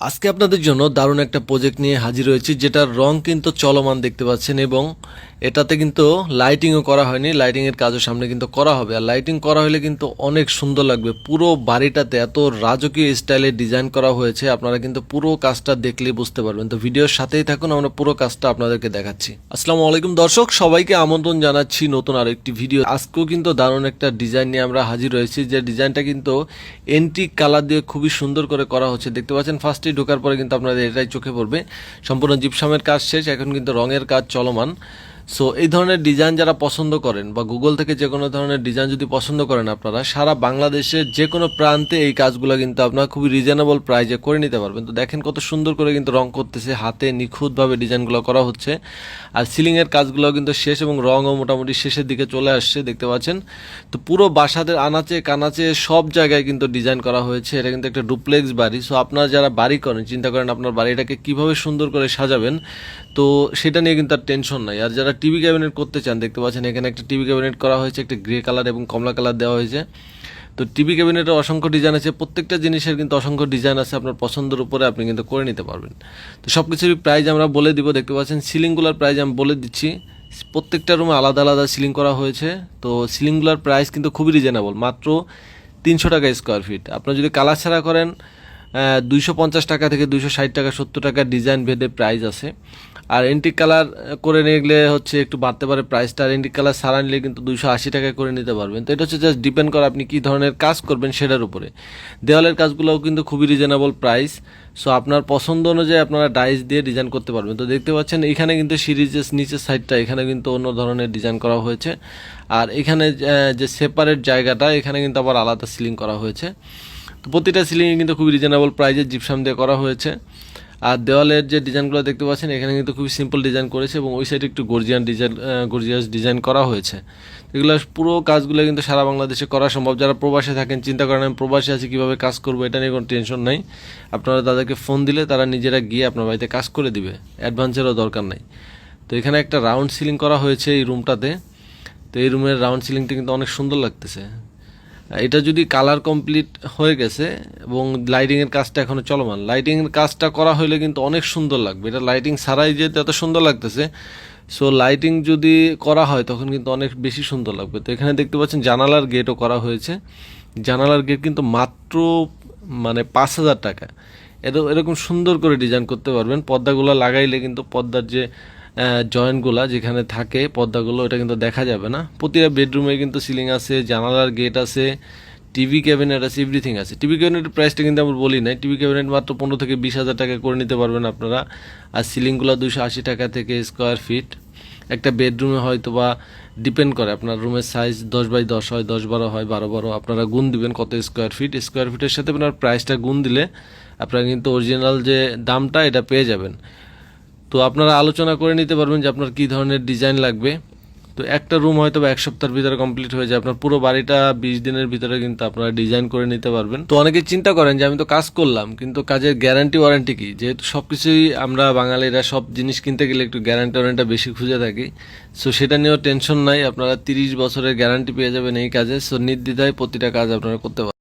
আজকে আপনাদের জন্য দারুণ একটা প্রজেক্ট নিয়ে হাজির হয়েছি, যেটার রং কিন্তু চলমান দেখতে পাচ্ছেন এবং এটাতে কিন্তু লাইটিংও করা হয়নি লাইটিংয়ের কাজও সামনে কিন্তু করা হবে। আর লাইটিং করা হলে কিন্তু অনেক সুন্দর লাগবে। পুরো বাড়িটাতে এত রাজকীয় স্টাইলে ডিজাইন করা হয়েছে, আপনারা কিন্তু পুরো কাজটা দেখলে বুঝতে পারবেন। তো ভিডিওর সাথেই থাকুন, আমরা পুরো কাজটা আপনাদেরকে দেখাচ্ছি। আসসালামু আলাইকুম দর্শক, সবাইকে আমন্ত্রণ জানাচ্ছি নতুন আরও একটি ভিডিও আজকেও কিন্তু দারুণ একটা ডিজাইন নিয়ে আমরা হাজির হয়েছি, যে ডিজাইনটা কিন্তু এন্টিক কালার দিয়ে খুবই সুন্দর করে করা হচ্ছে। দেখতে পাচ্ছেন ফার্স্টে ঢোকার পরে কিন্তু আপনাদের এটাই চোখে পড়বে। সম্পূর্ণ জিপসামের কাজ শেষ, এখন কিন্তু রঙের কাজ চলমান। সো এই ধরনের ডিজাইন যারা পছন্দ করেন বা গুগল থেকে যে কোনো ধরনের ডিজাইন যদি পছন্দ করেন আপনারা, সারা বাংলাদেশের যে কোনো প্রান্তে এই কাজগুলো কিন্তু আপনারা খুবই রিজনেবল প্রাইজে করে নিতে পারবেন। তো দেখেন কত সুন্দর করে কিন্তু রং করতেছে, হাতে নিখুঁতভাবে ডিজাইনগুলো করা হচ্ছে। আর সিলিংয়ের কাজগুলো কিন্তু শেষ এবং রঙও মোটামুটি শেষের দিকে চলে আসছে, দেখতে পাচ্ছেন। তো পুরো বাসাদের আনাচে কানাচে সব জায়গায় কিন্তু ডিজাইন করা হয়েছে। এটা কিন্তু একটা ডুপ্লেক্স বাড়ি। সো আপনারা যারা বাড়ি করেন, চিন্তা করেন আপনার বাড়িটাকে কীভাবে সুন্দর করে সাজাবেন। তো সেটা নিয়ে কিন্তু আর টেনশন নাই। আর যারা টিভি ক্যাবিনেট করতে চান, দেখতে পাচ্ছেন এখানে একটা টিভি ক্যাবিনেট করা হয়েছে, একটা গ্রে কালার এবং কমলা কালার দেওয়া হয়েছে। তো টিভি ক্যাবিনেটের অসংখ্য ডিজাইন আছে, প্রত্যেকটা জিনিসের কিন্তু অসংখ্য ডিজাইন আছে আপনার পছন্দের উপরে আপনি কিন্তু করে নিতে পারবেন। তো সব কিছুরই প্রাইজ আমরা বলে দিব, দেখতে পাচ্ছেন সিলিংগুলোর প্রাইজ আমি বলে দিচ্ছি। প্রত্যেকটা রুমে আলাদা আলাদা সিলিং করা হয়েছে। তো সিলিংগুলোর প্রাইস কিন্তু খুবই রিজনেবল মাত্র তিনশো টাকা স্কোয়ার ফিট আপনার যদি কালার ছাড়া করেন দুইশো পঞ্চাশ টাকা থেকে দুইশো ষাট টাকা, সত্তর টাকা ডিজাইন ভেদে প্রাইস আছে। আর এন্টিক কালার করে নিলে হচ্ছে একটু বাড়তে পারে প্রাইসটা আর এন্টিক কালার সারা নিলে কিন্তু দুইশো আশি টাকা করে নিতে পারবেন। তো এটা হচ্ছে জাস্ট ডিপেন্ড করে আপনি কী ধরনের কাজ করবেন সেটার উপরে। দেওয়ালের কাজগুলোও কিন্তু খুবই রিজনেবল প্রাইস সো আপনার পছন্দ অনুযায়ী আপনারা ডাইস দিয়ে ডিজাইন করতে পারবেন। তো দেখতে পাচ্ছেন, এখানে কিন্তু সিরিজের নিচের সাইডটা এখানে কিন্তু অন্য ধরনের ডিজাইন করা হয়েছে। আর এখানে যে সেপারেট জায়গাটা, এখানে কিন্তু আবার আলাদা সিলিং করা হয়েছে। তো প্রতিটা সিলিংয়ে কিন্তু খুবই রিজনেবল প্রাইজে জিপসাম দিয়ে করা হয়েছে। আর দেওয়ালের যে ডিজাইনগুলো দেখতে পাচ্ছেন, এখানে কিন্তু খুবই সিম্পল ডিজাইন করেছে এবং ওই সাইডে একটু গর্জিয়ান ডিজাইন গর্জিয়াস ডিজাইন করা হয়েছে। এগুলো পুরো কাজগুলো কিন্তু সারা বাংলাদেশে করা সম্ভব। যারা প্রবাসে থাকেন, চিন্তা করেন, আমি প্রবাসে আছি, কীভাবে কাজ করব, এটা নিয়ে কোনো টেনশন নাই। আপনারা তাদেরকে ফোন দিলে তারা নিজেরা গিয়ে আপনার বাড়িতে কাজ করে দিবে। অ্যাডভান্সেরও দরকার নাই। তো এখানে একটা রাউন্ড সিলিং করা হয়েছে এই রুমটাতে তো এই রুমের রাউন্ড সিলিংটা কিন্তু অনেক সুন্দর লাগতেছে। এটা যদি কালার কমপ্লিট হয়ে গেছে এবং লাইটিংয়ের কাজটা এখনও চলমান লাইটিংয়ের কাজটা করা হলে কিন্তু অনেক সুন্দর লাগবে। এটা লাইটিং ছাড়াই যেহেতু এত সুন্দর লাগতেছে সো লাইটিং যদি করা হয় তখন কিন্তু অনেক বেশি সুন্দর লাগবে। তো এখানে দেখতে পাচ্ছেন জানালার গেটও করা হয়েছে। জানালার গেট কিন্তু মাত্র মানে পাঁচ হাজার টাকা। এরকম সুন্দর করে ডিজাইন করতে পারবেন। পর্দাগুলো লাগাইলে কিন্তু পর্দার যে জয়েন্টগুলা যেখানে থাকে, পর্দাগুলো, এটা কিন্তু দেখা যাবে না। প্রতিটা বেডরুমে কিন্তু সিলিং আছে, জানালার গেট আছে, টিভি ক্যাবিনেট আছে, এভরিথিং আছে। টিভি ক্যাবিনেটের প্রাইসটা কিন্তু আমরা বলি নাই। টিভি ক্যাবিনেট মাত্র পনেরো থেকে বিশ হাজার টাকা করে নিতে পারবেন আপনারা। আর সিলিংগুলো দুশো আশি টাকা থেকে স্কোয়ার ফিট একটা বেডরুমে হয়তো বা ডিপেন্ড করে আপনার রুমের সাইজ দশ বাই দশ হয়, দশ বারো হয়, বারো বারো। আপনারা গুণ দিবেন কত স্কোয়ার ফিট স্কোয়ার ফিটের সাথে আপনার প্রাইসটা গুণ দিলে আপনারা কিন্তু অরিজিনাল যে দামটা, এটা পেয়ে যাবেন। তো আপনারা আলোচনা করে নিতে পারবেন যে আপনার কী ধরনের ডিজাইন লাগবে। তো একটা রুম হয়তো এক সপ্তাহের ভিতরে কমপ্লিট হয়ে যায়। আপনার পুরো বাড়িটা বিশ দিনের ভিতরে কিন্তু আপনারা ডিজাইন করে নিতে পারবেন। তো অনেকে চিন্তা করেন যে আমি তো কাজ করলাম, কিন্তু কাজের গ্যারান্টি ওয়ারেন্টি কি? যেহেতু সব কিছুই আমরা বাঙালিরা সব জিনিস কিনতে গেলে একটু গ্যারান্টি ওয়ারেন্টি বেশি খুঁজে থাকি। সো সেটা নিয়েও টেনশন নাই, আপনারা তিরিশ বছরের গ্যারান্টি পেয়ে যাবেন এই কাজে। সো নির্দ্বিধায় প্রতিটা কাজ আপনারা করতে পারবেন।